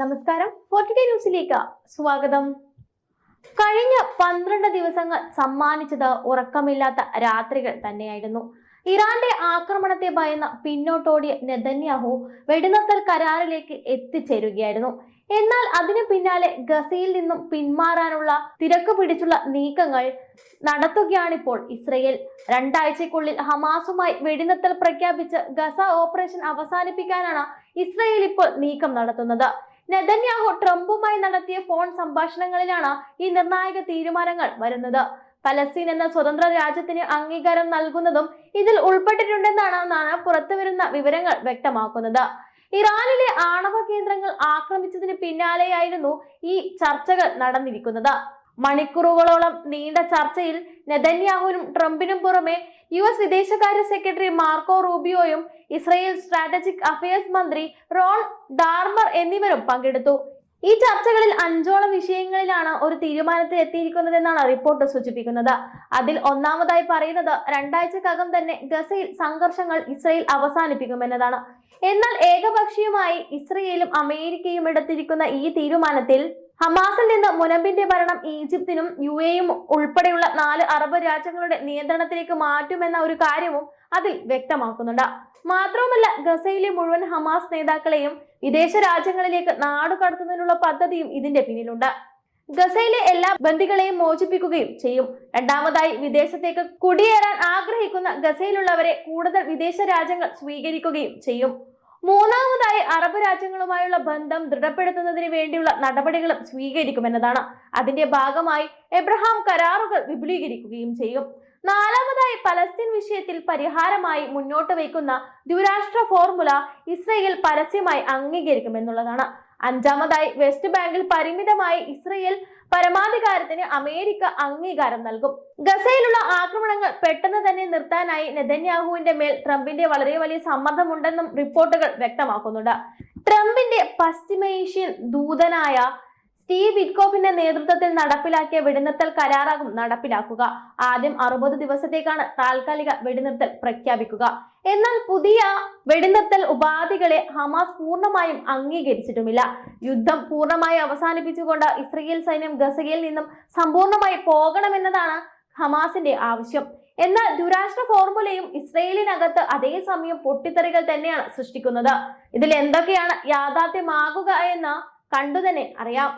നമസ്കാരം. ഫോർട്ടി ന്യൂസിലേക്ക് സ്വാഗതം. കഴിഞ്ഞ പന്ത്രണ്ട് ദിവസങ്ങൾ സമ്മാനിച്ചത് ഉറക്കമില്ലാത്ത രാത്രികൾ തന്നെയായിരുന്നു. ഇറാന്റെ ആക്രമണത്തെ ഭയന്ന പിന്നോട്ടോടിയ നെതന്യാഹു വെടിനിർത്തൽ കരാറിലേക്ക് എത്തിച്ചേരുകയായിരുന്നു. എന്നാൽ അതിനു പിന്നാലെ ഗസയിൽ നിന്നും പിന്മാറാനുള്ള തിരക്ക് പിടിച്ചുള്ള നീക്കങ്ങൾ നടത്തുകയാണിപ്പോൾ ഇസ്രയേൽ. രണ്ടാഴ്ചക്കുള്ളിൽ ഹമാസുമായി വെടിനിർത്തൽ പ്രഖ്യാപിച്ച് ഗസ ഓപ്പറേഷൻ അവസാനിപ്പിക്കാനാണ് ഇസ്രയേൽ ഇപ്പോൾ നീക്കം നടത്തുന്നത്. നെതന്യാഹു ട്രംപുമായി നടത്തിയ ഫോൺ സംഭാഷണങ്ങളിലാണ് ഈ നിർണായക തീരുമാനങ്ങൾ വരുന്നത്. പലസ്തീൻ എന്ന സ്വതന്ത്ര രാജ്യത്തിന് അംഗീകാരം നൽകുന്നതും ഇതിൽ ഉൾപ്പെട്ടിട്ടുണ്ടെന്നാണ് പുറത്തുവരുന്ന വിവരങ്ങൾ വ്യക്തമാക്കുന്നത്. ഇറാനിലെ ആണവ കേന്ദ്രങ്ങൾ ആക്രമിച്ചതിന് പിന്നാലെയായിരുന്നു ഈ ചർച്ചകൾ നടന്നിരിക്കുന്നത്. മണിക്കൂറുകളോളം നീണ്ട ചർച്ചയിൽ നെതന്യാഹുവിനും ട്രംപിനും പുറമെ യു എസ് വിദേശകാര്യ സെക്രട്ടറി മാർക്കോ റൂബിയോയും ഇസ്രയേൽ സ്ട്രാറ്റജിക് അഫയേഴ്സ് മന്ത്രി റോൺ ഡാർമർ എന്നിവരും പങ്കെടുത്തു. ഈ ചർച്ചകളിൽ അഞ്ചോളം വിഷയങ്ങളിലാണ് ഒരു തീരുമാനത്തിൽ എത്തിയിരിക്കുന്നതെന്നാണ് റിപ്പോർട്ട് സൂചിപ്പിക്കുന്നത്. അതിൽ ഒന്നാമതായി പറയുന്നത് രണ്ടാഴ്ചക്കകം തന്നെ ഗസയിൽ സംഘർഷങ്ങൾ ഇസ്രയേൽ അവസാനിപ്പിക്കുമെന്നതാണ്. എന്നാൽ ഏകപക്ഷീയമായി ഇസ്രയേലും അമേരിക്കയും എടുത്തിരിക്കുന്ന ഈ തീരുമാനത്തിൽ ഹമാസിൽ നിന്ന് മുനമ്പിന്റെ ഭരണം ഈജിപ്തിനും യു എയും ഉൾപ്പെടെയുള്ള നാല് അറബ് രാജ്യങ്ങളുടെ നിയന്ത്രണത്തിലേക്ക് മാറ്റുമെന്ന ഒരു കാര്യവും അതിൽ വ്യക്തമാക്കുന്നുണ്ട്. മാത്രവുമല്ല ഗസയിലെ മുഴുവൻ ഹമാസ് നേതാക്കളെയും വിദേശ രാജ്യങ്ങളിലേക്ക് നാടുകടത്തുന്നതിനുള്ള പദ്ധതിയും ഇതിന്റെ പിന്നിലുണ്ട്. ഗസയിലെ എല്ലാ ബന്ദികളെയും മോചിപ്പിക്കുകയും ചെയ്യും. രണ്ടാമതായി വിദേശത്തേക്ക് കുടിയേറാൻ ആഗ്രഹിക്കുന്ന ഗസയിലുള്ളവരെ കൂടുതൽ വിദേശ രാജ്യങ്ങൾ സ്വീകരിക്കുകയും ചെയ്യും. മൂന്നാമതായി അറബ് രാജ്യങ്ങളുമായുള്ള ബന്ധം ദൃഢപ്പെടുത്തുന്നതിന് വേണ്ടിയുള്ള നടപടികളും സ്വീകരിക്കുമെന്നതാണ്. അതിന്റെ ഭാഗമായി എബ്രഹാം കരാറുകൾ വിപുലീകരിക്കുകയും ചെയ്യും. നാലാമതായി പലസ്തീൻ വിഷയത്തിൽ പരിഹാരമായി മുന്നോട്ട് വയ്ക്കുന്ന ദ്വിരാഷ്ട്ര ഫോർമുല ഇസ്രയേൽ പരസ്യമായി അംഗീകരിക്കുമെന്നുള്ളതാണ്. അഞ്ചാമതായി വെസ്റ്റ് ബാങ്കിൽ പരിമിതമായി ഇസ്രയേൽ പരമാധികാരത്തിന് അമേരിക്ക അംഗീകാരം നൽകും. ഗസയിലുള്ള ആക്രമണങ്ങൾ പെട്ടെന്ന് തന്നെ നിർത്താനായി നെതന്യാഹുവിന്റെ മേൽ ട്രംപിന്റെ വളരെ വലിയ സമ്മർദ്ദമുണ്ടെന്നും റിപ്പോർട്ടുകൾ വ്യക്തമാക്കുന്നുണ്ട്. ട്രംപിന്റെ പശ്ചിമേഷ്യൻ ദൂതനായ സ്റ്റീവ് വിറ്റ്കോഫിന്റെ നേതൃത്വത്തിൽ നടപ്പിലാക്കിയ വെടിനിർത്തൽ കരാറാകും നടപ്പിലാക്കുക. ആദ്യം അറുപത് ദിവസത്തേക്കാണ് താൽക്കാലിക വെടിനിർത്തൽ പ്രഖ്യാപിക്കുക. എന്നാൽ പുതിയ വെടിനിർത്തൽ ഉപാധികളെ ഹമാസ് പൂർണമായും അംഗീകരിച്ചിട്ടുമില്ല. യുദ്ധം പൂർണമായി അവസാനിപ്പിച്ചുകൊണ്ട് ഇസ്രയേൽ സൈന്യം ഗസയിൽ നിന്നും സമ്പൂർണമായി പോകണമെന്നതാണ് ഹമാസിന്റെ ആവശ്യം. എന്നാൽ ദുരാഷ്ട്ര ഫോർമുലയും ഇസ്രയേലിനകത്ത് അതേസമയം പൊട്ടിത്തെറികൾ തന്നെയാണ് സൃഷ്ടിക്കുന്നത്. ഇതിൽ എന്തൊക്കെയാണ് യാഥാർത്ഥ്യമാകുക എന്ന് കണ്ടുതന്നെ അറിയാം.